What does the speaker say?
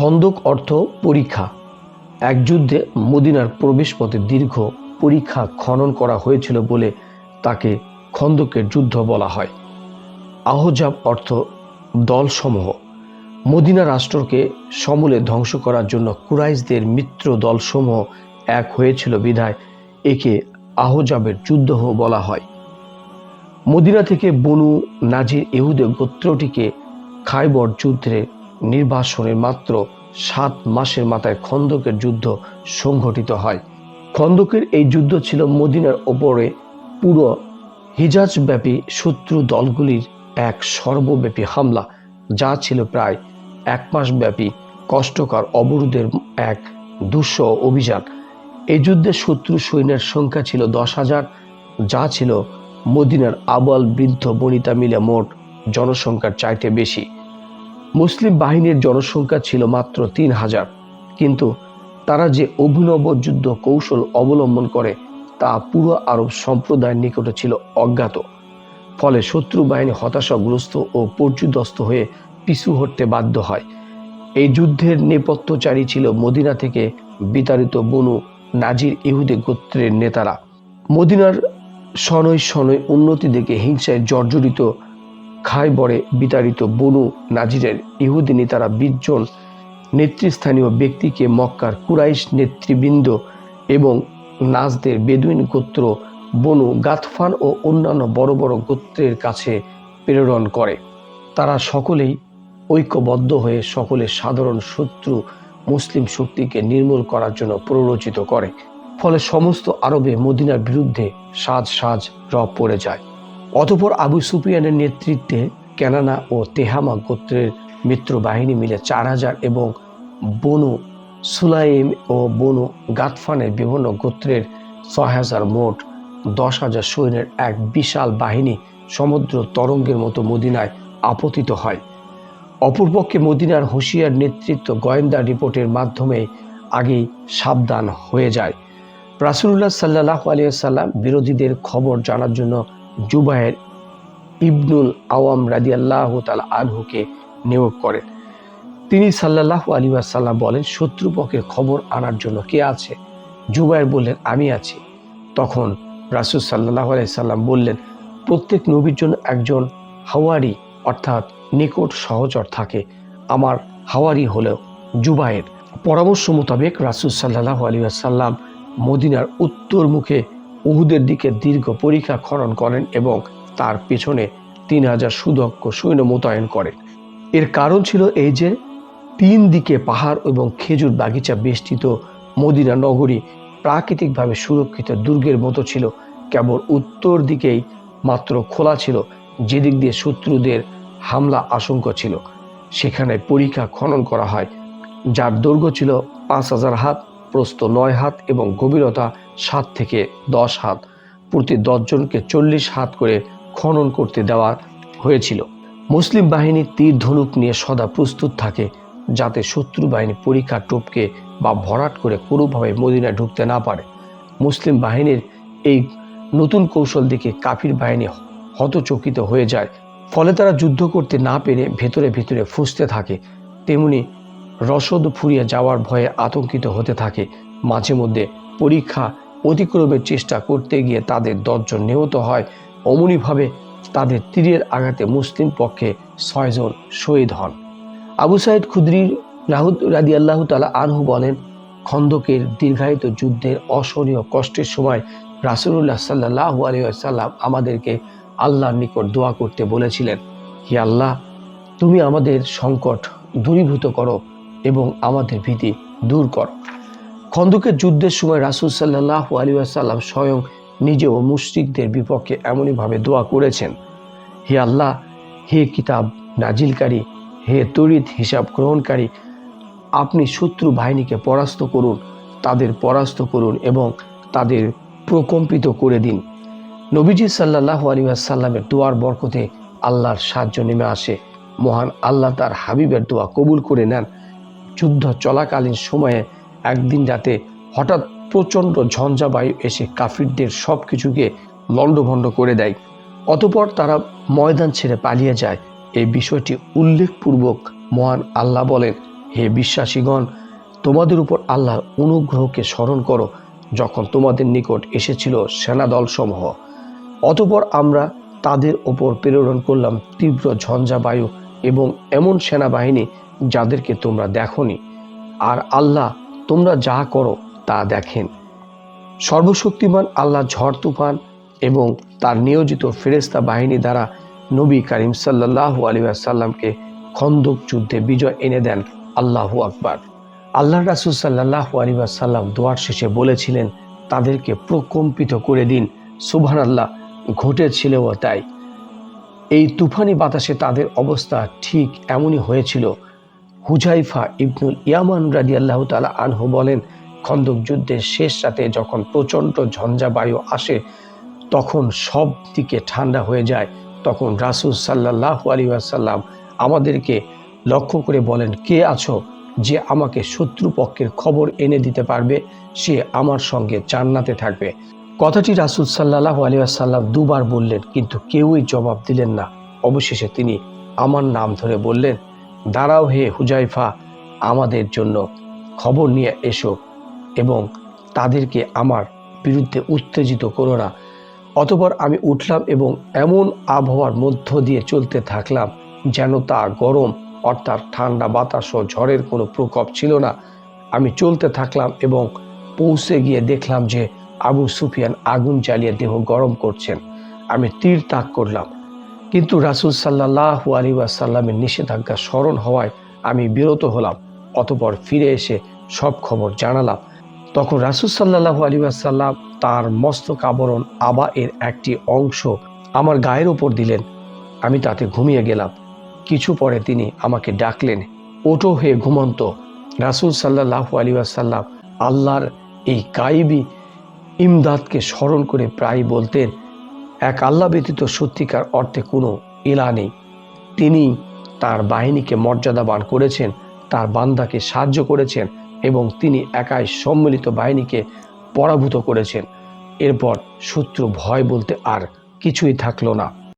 খন্দক অর্থ পরীক্ষা। এক যুদ্ধে মদিনার প্রবেশপথে দীর্ঘ পরীক্ষা খনন করা হয়েছিল বলে তাকে খন্দকের যুদ্ধ বলা হয়। আহজাব অর্থ দলসমূহ। মদিনা রাষ্ট্রকে সমূলে ধ্বংস করার জন্য কুরাইশদের মিত্র দলসমূহ এক হয়েছিল বিধায় একে আহজাবের যুদ্ধ বলা হয়। মদিনা থেকে বনু নাজির ইহুদে গোত্রটিকে খাইবর যুদ্ধে নির্বাসনের মাত্র সাত মাসের মাথায় খন্দকের যুদ্ধ সংঘটিত হয়। খন্দকের এই যুদ্ধ ছিল মদিনার ওপরে পুরো হিজাজব্যাপী শত্রু দলগুলির এক সর্বব্যাপী হামলা, যা ছিল প্রায় এক মাসব্যাপী কষ্টকর অবরোধের এক দুঃসহ অভিযান। এই যুদ্ধে শত্রু সৈন্যের সংখ্যা ছিল দশ হাজার, যা ছিল মদিনার আবাল বৃদ্ধ বনিতা মিলে মোট জনসংখ্যার চাইতে বেশি। মুসলিম বাহিনীর জনসংখ্যা ছিল মাত্র তিন হাজার। কিন্তু তারা যে অভিনব যুদ্ধ কৌশল অবলম্বন করে, তা পুরো আরব সম্প্রদায়ের নিকটে ছিল অজ্ঞাত। ফলে শত্রু বাহিনী হতাশাগ্রস্ত ও পর্যুদস্ত হয়ে পিছু হটতে বাধ্য হয়। এই যুদ্ধের নেপথ্যচারী ছিল মদিনা থেকে বিতাড়িত বনু নাজির ইহুদি গোত্রের নেতারা। মদিনার শনৈ শনৈ উন্নতি দেখে হিংসায় জর্জরিত খাইবরে বিতাড়িত বনু নাজিরের ইহুদি নেতারা বিশজন নেতৃস্থানীয় ব্যক্তিকে মক্কার কুরাইশ নেতৃবৃন্দ এবং নাজদের বেদুইন গোত্র বনু গাতফান ও অন্যান্য বড় বড় গোত্রের কাছে প্রেরণ করে। তারা সকলেই ঐক্যবদ্ধ হয়ে সকলের সাধারণ শত্রু মুসলিম শক্তিকে নির্মূল করার জন্য প্ররোচিত করে। ফলে সমস্ত আরবে মদিনার বিরুদ্ধে সাজ সাজ রব পড়ে যায়। অতপর আবু সুফিয়ানের নেতৃত্বে কেনানা ও তেহামা গোত্রের মিত্র বাহিনী মিলে চার হাজার এবং বনু সুলাইম ও বনু গাতফানের বিভিন্ন গোত্রের ছয় হাজার মোট দশ হাজার সৈন্যের এক বিশাল বাহিনী সমুদ্র তরঙ্গের মতো মদিনায় আপতিত হয়। অপরপক্ষে মদিনার হুঁশিয়ার নেতৃত্ব গোয়েন্দা রিপোর্টের মাধ্যমে আগেই সাবধান হয়ে যায়। রাসুল্লাহ সাল্লাহ আলিয়াল্লাম বিরোধীদের খবর জানার জন্য জুবায়ের ইবনুল আওয়াম রাদিয়াল্লাহ তাল আনহুকে নিয়োগ করেন। তিনি সাল্লাহ আলী সাল্লাম বলেন শত্রুপক্ষের খবর আনার জন্য কে আছে? জুবায়ের বললেন, আমি আছি। তখন রাসুল সাল্লাহ সাল্লাম বললেন, প্রত্যেক নবীর জন্য একজন হাওয়ারি অর্থাৎ নিকট সহচর থাকে। আমার হাওয়ারি হলেও জুবায়ের। পরামর্শ মোতাবেক রাসুল সাল্লাহ আলী সাল্লাম মদিনার উত্তর মুখে উহুদের দিকে দীর্ঘ পরীক্ষা খনন করেন এবং তার পেছনে তিন হাজার সুদক্ষ সৈন্য মোতায়েন করেন। এর কারণ ছিল এই যে, তিন দিকে পাহাড় এবং খেজুর বাগিচা বেষ্টিত মদিনা নগরী প্রাকৃতিকভাবে সুরক্ষিত দুর্গের মতো ছিল। কেবল উত্তর দিকেই মাত্র খোলা ছিল, যেদিক দিয়ে শত্রুদের হামলা আশঙ্কা ছিল। সেখানে পরীক্ষা খনন করা হয়, যার দৈর্ঘ্য ছিল পাঁচ হাজার হাত, প্রস্থ নয় হাত এবং গভীরতা সাত থেকে দশ হাত, প্রতি দশজনকে চল্লিশ হাত করে খনন করতে দেওয়া হয়েছিল। মুসলিম বাহিনী তীর ধনুক নিয়ে সদা প্রস্তুত থাকে, যাতে শত্রু বাহিনী পরীক্ষা টোপকে বা ভরাট করে কোনোভাবে মদিনায় ঢুকতে না পারে। মুসলিম বাহিনীর এই নতুন কৌশল দেখে কাফির বাহিনী হতচকিত হয়ে যায়। ফলে তারা যুদ্ধ করতে না পেরে ভেতরে ভেতরে ফুসতে থাকে। তেমনি রসদ ফুরিয়ে যাওয়ার ভয়ে আতঙ্কিত হতে থাকে। মাঝে মধ্যে পরীক্ষা অতিক্রমের চেষ্টা করতে গিয়ে তাদের দশজন নিহত হয়। অমনিভাবে তাদের তীরের আঘাতে মুসলিম পক্ষে ছয়জন শহীদ হন। আবু সাইদ খুদ্রির রাহুদ রাদি আল্লাহ তালা আনহু বলেন, খন্দকের দীর্ঘায়িত যুদ্ধের অসহনীয় কষ্টের সময় রাসুল্লাহ সাল্লাহ আলিয়াল্লাম আমাদেরকে আল্লাহর নিকট দোয়া করতে বলেছিলেন, হি আল্লাহ, তুমি আমাদের সংকট দূরীভূত করো এবং আমাদের ভীতি দূর করো। খন্দকের যুদ্ধের সময় রাসুল সাল্লাহ আলী আসাল্লাম স্বয়ং নিজেও মুশরিকদের বিপক্ষে এমনইভাবে দোয়া করেছেন, হে আল্লাহ, হে কিতাব নাজিলকারী, হে তরিত হিসাব গ্রহণকারী, আপনি শত্রু বাহিনীকে পরাস্ত করুন, তাদের পরাস্ত করুন এবং তাদের প্রকম্পিত করে দিন। নবীজি সাল্লাহ আলী আসাল্লামের দোয়ার বরকতে আল্লাহর সাহায্য নেমে আসে। মহান আল্লাহ তার হাবিবের দোয়া কবুল করে নেন। যুদ্ধ চলাকালীন সময়ে একদিন রাতে হঠাৎ প্রচণ্ড ঝঞ্ঝাবায়ু এসে কাফিরদের সব কিছুকে লণ্ডভণ্ড করে দেয়। অতপর তারা ময়দান ছেড়ে পালিয়ে যায়। এই বিষয়টি উল্লেখপূর্বক মহান আল্লাহ বলেন, হে বিশ্বাসীগণ, তোমাদের উপর আল্লাহর অনুগ্রহকে স্মরণ করো যখন তোমাদের নিকট এসেছিল সেনাদল সমূহ অতপর আমরা তাদের ওপর প্রেরণ করলাম তীব্র ঝঞ্ঝা বায়ু এবং এমন সেনাবাহিনী যাদেরকে তোমরা দেখনি। আর আল্লাহ তোমরা যা করো তা দেখেন। সর্বশক্তিমান আল্লাহ ঝড় তুফান এবং তার নিয়োজিত ফেরেস্তা বাহিনী দ্বারা নবী করিম সাল্লাহ আলী সাল্লামকে খন্দক যুদ্ধে বিজয় এনে দেন আল্লাহু আকবার। আল্লাহ রাসুল সাল্লাহ আলী সাল্লাম দোয়ার শেষে বলেছিলেন, তাদেরকে প্রকম্পিত করে দিন। সুবহান আল্লাহ ঘটেছিলও তাই। এই তুফানি বাতাসে তাদের অবস্থা ঠিক এমনই হয়েছিল হুজাইফা ইবনুল ইয়ামান রাজি আল্লাহ তালা আনহু বলেন, খন্দক যুদ্ধের শেষ রাতে যখন প্রচণ্ড ঝঞ্ঝা বায়ু আসে, তখন সব দিকে ঠান্ডা হয়ে যায়। তখন রাসুল সাল্লাহ আলী আসাল্লাম আমাদেরকে লক্ষ্য করে বলেন, কে আছো যে আমাকে শত্রুপক্ষের খবর এনে দিতে পারবে? সে আমার সঙ্গে জান্নাতে থাকবে। কথাটি রাসুল সাল্লাহ আলী আসাল্লাম দুবার বললেন, কিন্তু কেউই জবাব দিলেন না। অবশেষে তিনি আমার নাম ধরে বললেন দাঁড়াও হে হুজাইফা, আমাদের জন্য খবর নিয়ে এসো এবং তাদেরকে আমার বিরুদ্ধে উত্তেজিত করো না। অতপর আমি উঠলাম এবং এমন আবহাওয়ার মধ্য দিয়ে চলতে থাকলাম যেন তা গরম অর্থাৎ ঠান্ডা বাতাস ও ঝড়ের কোনো প্রকোপ ছিল না। আমি চলতে থাকলাম এবং পৌঁছে গিয়ে দেখলাম যে আবু সুফিয়ান আগুন জ্বালিয়ে দেহ গরম করছেন। আমি তীর তাক করলাম। কিন্তু রাসুল সাল্লাহ আলী ওয়াসাল্লামের নিষেধাজ্ঞা স্মরণ হওয়ায় আমি বিরত হলাম, অতপর ফিরে এসে সব খবর জানালাম। তখন রাসুল সাল্লাহ আলী ওয়াসাল্লাম তার মস্তক আবরণ আবা এর একটি অংশ আমার গায়ের ওপর দিলেন। আমি তাতে ঘুমিয়ে গেলাম। কিছু পরে তিনি আমাকে ডাকলেন ওটো হয়ে ঘুমন্ত। রাসুল সাল্লাহ আলী ওয়াসাল্লাম আল্লাহর এই গাইবি ইমদাদকে স্মরণ করে প্রায় বলতেন এক আল্লাহ ব্যতীত সত্যিকার অর্থে কোনো ইলা নেই। তিনি তার বাহিনীকে মর্যাদাবান করেছেন, তার বান্দাকে সাহায্য করেছেন এবং তিনি একাই সম্মিলিত বাহিনীকে পরাভূত করেছেন। এরপর শত্রু ভয় বলতে আর কিছুই থাকল না।